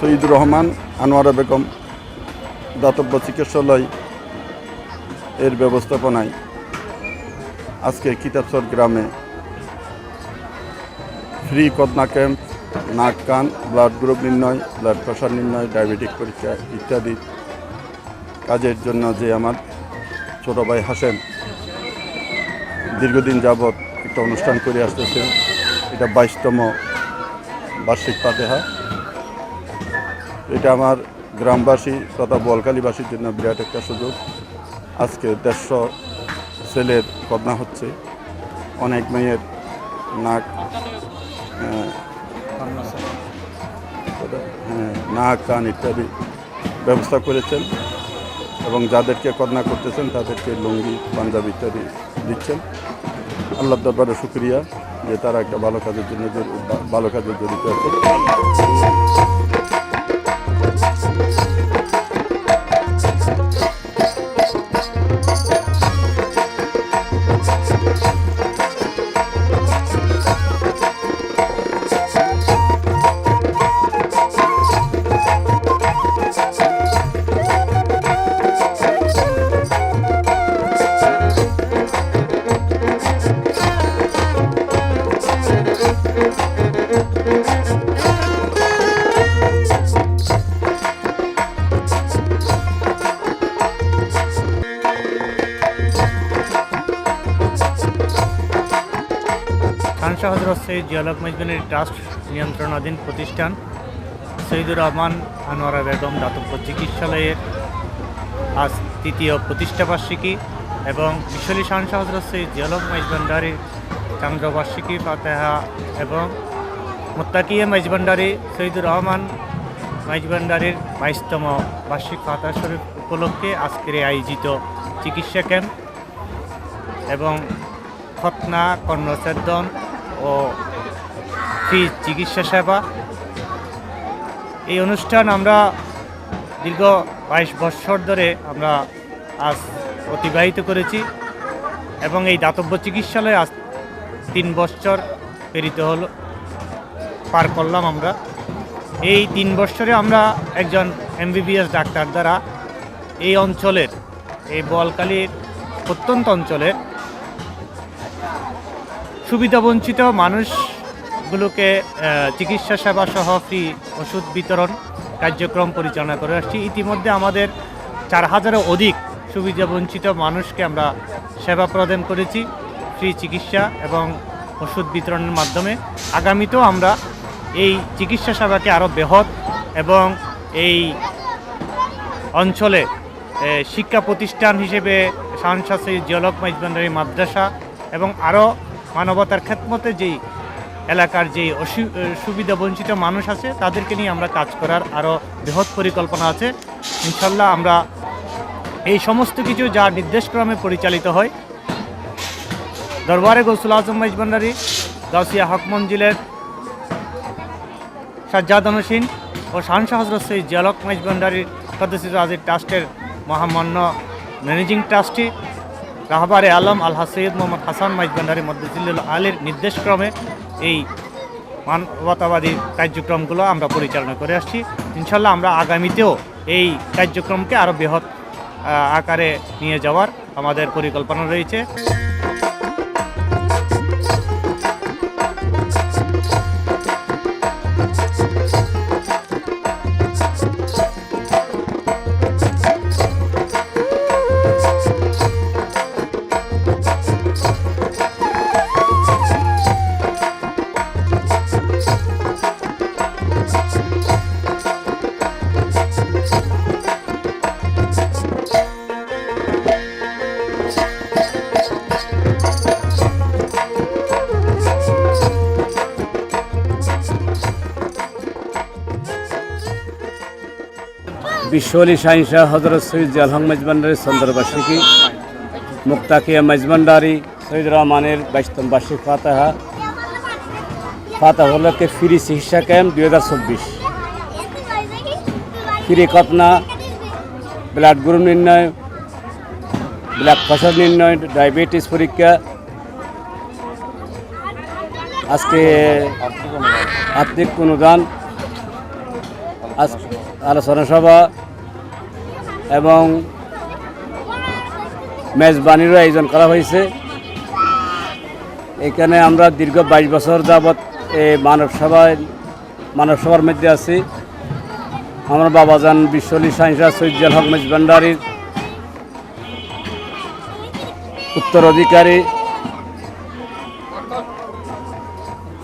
সঈদুর রহমান, আনোয়ারা বেগম দাতব্য চিকিৎসালয় এর ব্যবস্থাপনায় আজকে কিতাবসর গ্রামে ফ্রি কদনা ক্যাম্প, নাক, কান, ব্লাড গ্রুপ নির্ণয়, ব্লাড প্রেশার নির্ণয়, ডায়াবেটিক পরীক্ষা ইত্যাদি কাজের জন্য যে আমার ছোট ভাই হাসেন দীর্ঘদিন যাবৎ একটা অনুষ্ঠান করে আসতেছে এটা বাইশতম বার্ষিক পাতেহা এটা আমার গ্রামবাসী তথা বলকালীবাসীর জন্য বিরাট একটা সুযোগ। আজকে দেড়শো ছেলের কন্যা হচ্ছে। অনেক মেয়ের নাক হ্যাঁ, নাক কান ইত্যাদি ব্যবস্থা করেছেন এবং যাদেরকে কন্যা করতেছেন তাদেরকে লুঙ্গি পাঞ্জাবি ইত্যাদি দিচ্ছেন। আল্লাহ দরবারে শুক্রিয়া যে তারা একটা ভালো কাজের জন্য ভালো কাজে জড়িত আছে। খানশা হজরত সৈয়দ জিয়ালক মজবিনের ট্রাস্ট নিয়ন্ত্রণাধীন প্রতিষ্ঠান শহীদুর রহমান আনোয়ারা বেগম দাতব্য চিকিৎসালয়ের আজ তৃতীয় প্রতিষ্ঠাবার্ষিকী এবং বিশ্বলী শানশা হজরত সৈয়দ জিয়ালক মজবান্ডারির চন্দ্রবার্ষিকী ফাতেহা এবং মোত্তাকিয়া মজবান্ডারি শহীদুর রহমান মজবান্ডারির বাইশতম বার্ষিক ফাতেহা শরীফ উপলক্ষে আজকের আয়োজিত চিকিৎসা ক্যাম্প এবং খতনা কর্ণছেদন ও ফ্রি চিকিৎসা সেবা। এই অনুষ্ঠান আমরা দীর্ঘ বাইশ বছর ধরে আমরা আজ অতিবাহিত করেছি এবং এই দাতব্য চিকিৎসালয়ে আজ তিন বছর প্রেরিত হলো, পার করলাম আমরা। এই তিন বছরে আমরা একজন এমবিবিএস ডাক্তার দ্বারা এই অঞ্চলের, এই বলকালির প্রত্যন্ত অঞ্চলের সুবিধাবঞ্চিত মানুষগুলোকে চিকিৎসা সেবা সহ ফ্রি ওষুধ বিতরণ কার্যক্রম পরিচালনা করে আসছি। ইতিমধ্যে আমাদের চার হাজারের অধিক সুবিধাবঞ্চিত মানুষকে আমরা সেবা প্রদান করেছি ফ্রি চিকিৎসা এবং ওষুধ বিতরণের মাধ্যমে। আগামীতেও আমরা এই চিকিৎসা সেবাকে আরও বৃহৎ এবং এই অঞ্চলে শিক্ষা প্রতিষ্ঠান হিসেবে সানসাসি জিয়লক মাইজবান্ডারি মাদ্রাসা এবং আরও মানবতার খেদমতে যেই এলাকার এ, সুবিধা বঞ্চিত মানুষ আছে তাদেরকে নিয়ে আমরা কাজ করার আরও বৃহৎ পরিকল্পনা আছে। ইনশাল্লাহ আমরা এই সমস্ত কিছু যা নির্দেশক্রমে পরিচালিত হয় দরবারে গৌসুল আজম মাইজবান্ডারি গাউসিয়া হক মঞ্জিলের সাজ্জাদ হোসেন ও শানশাহ হজরত সৈয়দ জিয়ালক মাইজবান্ডারির সদস্য আজির ট্রাস্টের মহামান্য ম্যানেজিং ট্রাস্টি রাহবারে আলম, আল সৈয়দ মোহাম্মদ হাসান মাইজবান্ডারি মদ্দুল্লাহ আলীর নির্দেশক্রমে এই মানবতাবাদী কার্যক্রমগুলো আমরা পরিচালনা করে আসছি। ইনশাল্লাহ আমরা আগামীতেও এই কার্যক্রমকে আরও বৃহৎ আকারে নিয়ে যাওয়ার আমাদের পরিকল্পনা রয়েছে। বিশ্বলি শাহিনশাহ হজরত সৈয়দ জালহং মেজবান্ডারি চন্দ্রবার্ষিকী মুক্তাকিয়া মেজবান্ডারি সৈয়দ রহমানের বাইশতম বার্ষিক ফাতাহা। হলকে ফ্রি চিকিৎসা ক্যাম্প দুই হাজার চব্বিশ। ফ্রি কতনা ব্লাড গ্রুপ নির্ণয়, ব্লাড প্রেশার নির্ণয়, ডায়াবেটিস পরীক্ষা। আজকে আর্থিক অনুদান। আলোচনা সভা। এবং মেজবানিরও আয়োজন করা হয়েছে। এখানে আমরা দীর্ঘ বাইশ বছর যাবৎ এই মানব সভায় মানব সভার মধ্যে আছি। আমরা বাবাজান বিশ্বলি সাইন্সা সৈয়দ হক মেজবান্ডারির উত্তরাধিকারী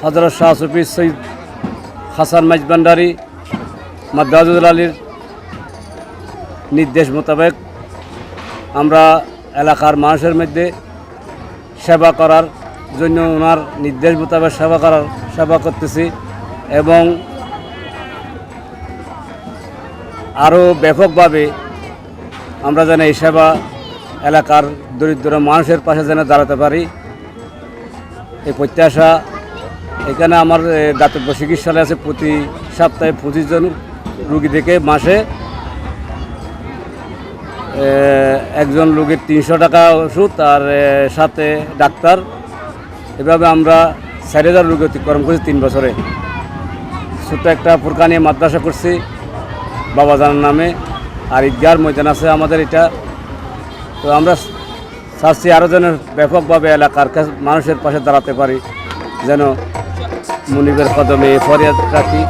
হজরত শাহ সুফি সৈয়দ হাসান মাইজবান্ডারি মাদ্দাজুল আলীর নির্দেশ মোতাবেক আমরা এলাকার মানুষের মধ্যে সেবা করার জন্য ওনার নির্দেশ মোতাবেক সেবা করার সেবা করতেছি এবং আরও ব্যাপকভাবে আমরা যেন এই সেবা এলাকার দরিদ্র মানুষের পাশে যেন দাঁড়াতে পারি। এই প্রত্যাশা এখানে আমার দাতব্য চিকিৎসালয় আছে প্রতি সপ্তাহে পঁচিশ জন রুগী দেখে মাসে একজন রোগীর তিনশো টাকা ওষুধ আর সাথে ডাক্তার। এভাবে আমরা চার হাজার রোগী অতিক্রম করছি তিন বছরে। ছোট্ট একটা ফুরকানি মাদ্রাসা করছি বাবাজানের নামে। আর ঈদগার ময়দান আছে আমাদের এটা। তো আমরা চাচ্ছি আরও যেন ব্যাপকভাবে এলাকার মানুষের পাশে দাঁড়াতে পারি, যেন মুনিবের কদমে ফরিয়াদ রাখি।